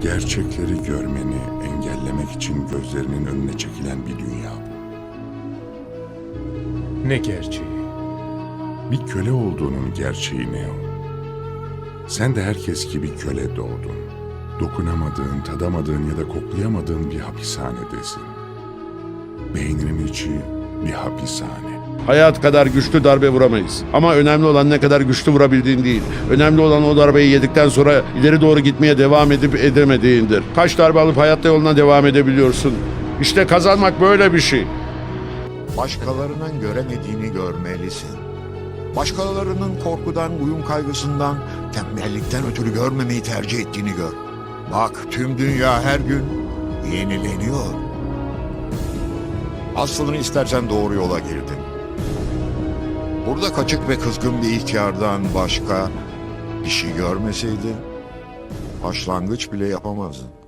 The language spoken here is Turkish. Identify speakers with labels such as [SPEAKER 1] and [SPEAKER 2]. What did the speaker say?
[SPEAKER 1] Gerçekleri görmeni engellemek için gözlerinin önüne çekilen bir dünya bu.
[SPEAKER 2] Ne gerçeği?
[SPEAKER 1] Bir köle olduğunun gerçeği ne o? Sen de herkes gibi köle doğdun. Dokunamadığın, tadamadığın ya da koklayamadığın bir hapishanedesin. Beyninin içi bir hapishane.
[SPEAKER 3] Hayat kadar güçlü darbe vuramayız. Ama önemli olan ne kadar güçlü vurabildiğin değil. Önemli olan o darbeyi yedikten sonra ileri doğru gitmeye devam edip edemediğindir. Kaç darbe alıp hayatta yoluna devam edebiliyorsun. İşte kazanmak böyle bir şey.
[SPEAKER 4] Başkalarının göremediğini görmelisin. Başkalarının korkudan, uyum kaygısından, tembellikten ötürü görmemeyi tercih ettiğini gör. Bak tüm dünya her gün yenileniyor. Aslını istersen doğru yola girdin. Burada kaçık ve kızgın bir ihtiyardan başka bir şey görmeseydin başlangıç bile yapamazdın.